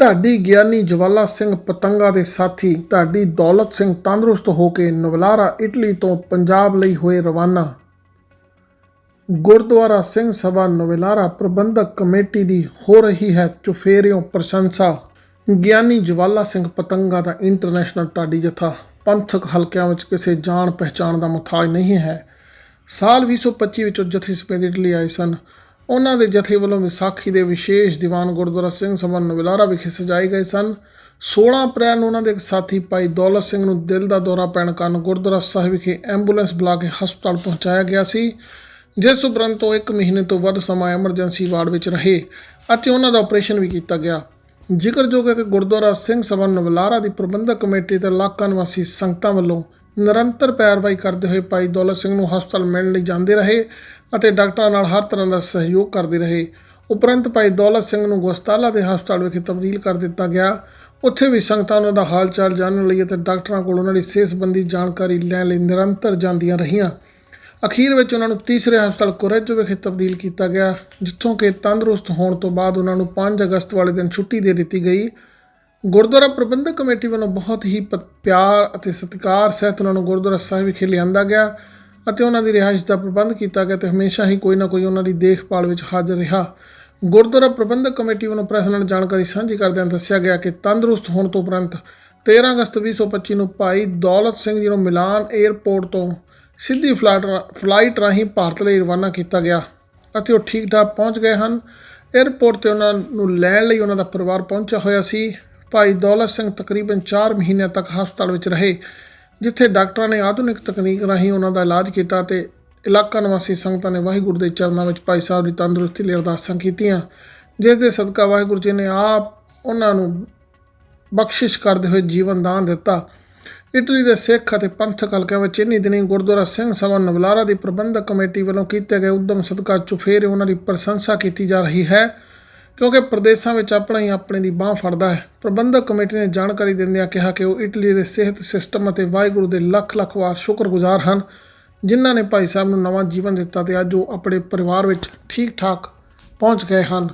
ਢਾਡੀ ਗਿਆਨੀ ਜਵਾਲਾ ਸਿੰਘ ਪਤੰਗਾ ਦੇ ਸਾਥੀ ਢਾਡੀ ਦੌਲਤ ਸਿੰਘ ਤੰਦਰੁਸਤ ਹੋ ਕੇ ਨਵਲਾਰਾ ਇਟਲੀ ਤੋਂ ਪੰਜਾਬ ਲਈ ਹੋਏ ਰਵਾਨਾ। ਗੁਰਦੁਆਰਾ ਸਿੰਘ ਸਭਾ ਨਵਲਾਰਾ ਪ੍ਰਬੰਧਕ ਕਮੇਟੀ ਦੀ ਹੋ ਰਹੀ ਹੈ ਚੁਫੇਰਿਓਂ ਪ੍ਰਸ਼ੰਸਾ। ਗਿਆਨੀ ਜਵਾਲਾ ਸਿੰਘ ਪਤੰਗਾ ਦਾ ਇੰਟਰਨੈਸ਼ਨਲ ਢਾਡੀ ਜਥਾ। ਪੰਥਕ ਹਲਕਿਆਂ ਵਿੱਚ ਕਿਸੇ ਜਾਣ ਪਹਿਚਾਣ ਦਾ ਮੁਤਾਜ ਨਹੀਂ ਹੈ। ਸਾਲ 2025 ਵਿੱਚ ਉਹ ਜਥੇ ਸਮੇਤ ਇਟਲੀ ਆਏ ਸਨ। ਉਹਨਾਂ ਦੇ ਜਥੇ ਵੱਲੋਂ ਵਿਸਾਖੀ ਦੇ ਵਿਸ਼ੇਸ਼ ਦੀਵਾਨ ਗੁਰਦੁਆਰਾ ਸਿੰਘ ਸਭਾ ਨਵਲਾਰਾ ਵਿਖੇ ਸਜਾਏ ਗਏ ਸਨ। 16 ਅਪ੍ਰੈਲ ਨੂੰ ਉਹਨਾਂ ਦੇ ਇੱਕ ਸਾਥੀ ਭਾਈ ਦੌਲਤ ਸਿੰਘ ਨੂੰ ਦਿਲ ਦਾ ਦੌਰਾ ਪੈਣ ਕਾਰਨ ਗੁਰਦੁਆਰਾ ਸਾਹਿਬ ਵਿਖੇ ਐਂਬੂਲੈਂਸ ਬੁਲਾ ਕੇ ਹਸਪਤਾਲ ਪਹੁੰਚਾਇਆ ਗਿਆ ਸੀ, ਜਿਸ ਉਪਰੰਤ ਉਹ 1 ਮਹੀਨੇ ਤੋਂ ਵੱਧ ਸਮਾਂ ਐਮਰਜੈਂਸੀ ਵਾਰਡ ਵਿੱਚ ਰਹੇ ਅਤੇ ਉਹਨਾਂ ਦਾ ਆਪਰੇਸ਼ਨ ਵੀ ਕੀਤਾ ਗਿਆ। ਜ਼ਿਕਰਯੋਗ ਹੈ ਕਿ ਗੁਰਦੁਆਰਾ ਸਿੰਘ ਸਭਾ ਨਵਲਾਰਾ ਦੀ ਪ੍ਰਬੰਧਕ ਕਮੇਟੀ ਤੇ ਇਲਾਕਾ ਨਿਵਾਸੀ ਸੰਗਤਾਂ ਵੱਲੋਂ ਨਿਰੰਤਰ ਪੈਰਵਾਈ ਕਰਦੇ ਹੋਏ ਭਾਈ ਦੌਲਤ ਸਿੰਘ ਨੂੰ ਹਸਪਤਾਲ ਮਿਲਣ ਲਈ ਜਾਂਦੇ ਰਹੇ ਅਤੇ ਡਾਕਟਰਾਂ ਨਾਲ ਹਰ ਤਰ੍ਹਾਂ ਦਾ ਸਹਿਯੋਗ ਕਰਦੇ ਰਹੇ। ਉਪਰੰਤ ਭਾਈ ਦੌਲਤ ਸਿੰਘ ਨੂੰ ਗੋਸਤਾਲਾ ਦੇ ਹਸਪਤਾਲ ਵਿਖੇ ਤਬਦੀਲ ਕਰ ਦਿੱਤਾ ਗਿਆ। ਉੱਥੇ ਵੀ ਸੰਗਤਾਂ ਉਹਨਾਂ ਦਾ ਹਾਲ ਚਾਲ ਜਾਣਨ ਲਈ ਅਤੇ ਡਾਕਟਰਾਂ ਕੋਲ ਉਹਨਾਂ ਦੀ ਸਿਹਤ ਸੰਬੰਧੀ ਜਾਣਕਾਰੀ ਲੈਣ ਲਈ ਨਿਰੰਤਰ ਜਾਂਦੀਆਂ ਰਹੀਆਂ। ਅਖੀਰ ਵਿੱਚ ਉਹਨਾਂ ਨੂੰ ਤੀਸਰੇ ਹਸਪਤਾਲ ਕੁਰੇਜ ਵਿਖੇ ਤਬਦੀਲ ਕੀਤਾ ਗਿਆ, ਜਿੱਥੋਂ ਕਿ ਤੰਦਰੁਸਤ ਹੋਣ ਤੋਂ ਬਾਅਦ ਉਹਨਾਂ ਨੂੰ 5 ਅਗਸਤ ਵਾਲੇ ਦਿਨ ਛੁੱਟੀ ਦੇ ਦਿੱਤੀ ਗਈ। ਗੁਰਦੁਆਰਾ ਪ੍ਰਬੰਧਕ ਕਮੇਟੀ ਵੱਲੋਂ ਬਹੁਤ ਹੀ ਪ- ਪਿਆਰ ਅਤੇ ਸਤਿਕਾਰ ਸਹਿਤ ਉਹਨਾਂ ਨੂੰ ਗੁਰਦੁਆਰਾ ਸਾਹਿਬ ਵਿਖੇ ਲਿਆਂਦਾ ਗਿਆ ਅਤੇ ਉਹਨਾਂ ਦੀ ਰਿਹਾਇਸ਼ ਦਾ ਪ੍ਰਬੰਧ ਕੀਤਾ ਗਿਆ ਤੇ ਹਮੇਸ਼ਾ ਹੀ ਕੋਈ ਨਾ ਕੋਈ ਉਹਨਾਂ ਦੀ ਦੇਖਭਾਲ ਵਿੱਚ ਹਾਜ਼ਰ ਰਿਹਾ। ਗੁਰਦੁਆਰਾ ਪ੍ਰਬੰਧਕ ਕਮੇਟੀ ਵੱਲੋਂ ਪ੍ਰੈਸ ਨਾਲ ਜਾਣਕਾਰੀ ਸਾਂਝੀ ਕਰਦਿਆਂ ਦੱਸਿਆ ਗਿਆ ਕਿ ਤੰਦਰੁਸਤ ਹੋਣ ਤੋਂ ਉਪਰੰਤ 13 ਅਗਸਤ 2025 ਨੂੰ ਭਾਈ ਦੌਲਤ ਸਿੰਘ ਜੀ ਨੂੰ ਮਿਲਾਨ 에ਅਰਪੋਰਟ ਤੋਂ ਸਿੱਧੀ ਫਲਾਈਟ ਰਾ- ਫਲਾਈਟ ਰਾਹੀਂ ਭਾਰਤ ਲਈ ਰਵਾਨਾ ਕੀਤਾ ਗਿਆ ਅਤੇ ਉਹ ਠੀਕ ਠਾਕ ਪਹੁੰਚ ਗਏ ਹਨ। 에ਅਰਪੋਰਟ ਤੇ ਉਹਨਾਂ ਨੂੰ ਲੈਣ ਲਈ ਉਹਨਾਂ ਦਾ ਪਰਿਵਾਰ ਪਹੁੰਚਿਆ ਹੋਇਆ ਸੀ। ਭਾਈ ਦੌਲਤ ਸਿੰਘ ਤਕਰੀਬਨ 4 ਮਹੀਨਿਆਂ ਤੱਕ ਹਸਪਤਾਲ ਵਿੱਚ ਰਹੇ, ਜਿੱਥੇ ਡਾਕਟਰਾਂ ਨੇ ਆਧੁਨਿਕ ਤਕਨੀਕ ਰਾਹੀਂ ਉਹਨਾਂ ਦਾ ਇਲਾਜ ਕੀਤਾ ਤੇ ਇਲਾਕਾ ਨਿਵਾਸੀ ਸੰਗਤਾਂ ਨੇ ਵਾਹਿਗੁਰੂ ਦੇ ਚਰਨਾਂ ਵਿੱਚ ਭਾਈ ਸਾਹਿਬ ਦੀ ਤੰਦਰੁਸਤੀ ਲਈ ਅਰਦਾਸਾਂ ਕੀਤੀਆਂ, ਜਿਸ ਦੇ ਸਦਕਾ ਵਾਹਿਗੁਰੂ ਜੀ ਨੇ ਆਪ ਉਹਨਾਂ ਨੂੰ ਬਖਸ਼ਿਸ਼ ਕਰਦੇ ਹੋਏ ਜੀਵਨ ਦਾਨ ਦਿੱਤਾ। ਇਟਲੀ ਦੇ ਸਿੱਖ ਅਤੇ ਪੰਥਕ ਹਲਕਿਆਂ ਵਿੱਚ ਇੰਨੀ ਦਿਨੀ ਗੁਰਦੁਆਰਾ ਸਿੰਘ ਸਭਾ ਨਵਲਾਰਾ ਦੀ ਪ੍ਰਬੰਧਕ ਕਮੇਟੀ ਵੱਲੋਂ ਕੀਤੇ ਗਏ ਉਦਮ ਸਦਕਾ ਚੁਫੇਰੇ ਉਹਨਾਂ ਦੀ ਪ੍ਰਸ਼ੰਸਾ ਕੀਤੀ ਜਾ ਰਹੀ ਹੈ। ਕਿਉਂਕਿ ਪ੍ਰਦੇਸ਼ਾਂ ਵਿੱਚ ਆਪਣਾ ਹੀ ਆਪਣੇ ਦੀ ਬਾਹ ਫੜਦਾ ਹੈ। ਪ੍ਰਬੰਧਕ ਕਮੇਟੀ ਨੇ ਜਾਣਕਾਰੀ ਦਿੰਦਿਆਂ ਕਿਹਾ ਕਿ ਉਹ ਇਟਲੀ ਦੇ ਸਿਹਤ ਸਿਸਟਮ ਅਤੇ ਵਾਹਿਗੁਰੂ ਦੇ ਲੱਖ ਲੱਖ ਵਾਰ ਸ਼ੁਕਰਗੁਜ਼ਾਰ ਹਨ, ਜਿਨ੍ਹਾਂ ਨੇ ਭਾਈ ਸਾਹਿਬ ਨੂੰ ਨਵਾਂ ਜੀਵਨ ਦਿੱਤਾ ਤੇ ਅੱਜ ਉਹ ਆਪਣੇ ਪਰਿਵਾਰ ਵਿੱਚ ਠੀਕ ਠਾਕ ਪਹੁੰਚ ਗਏ ਹਨ।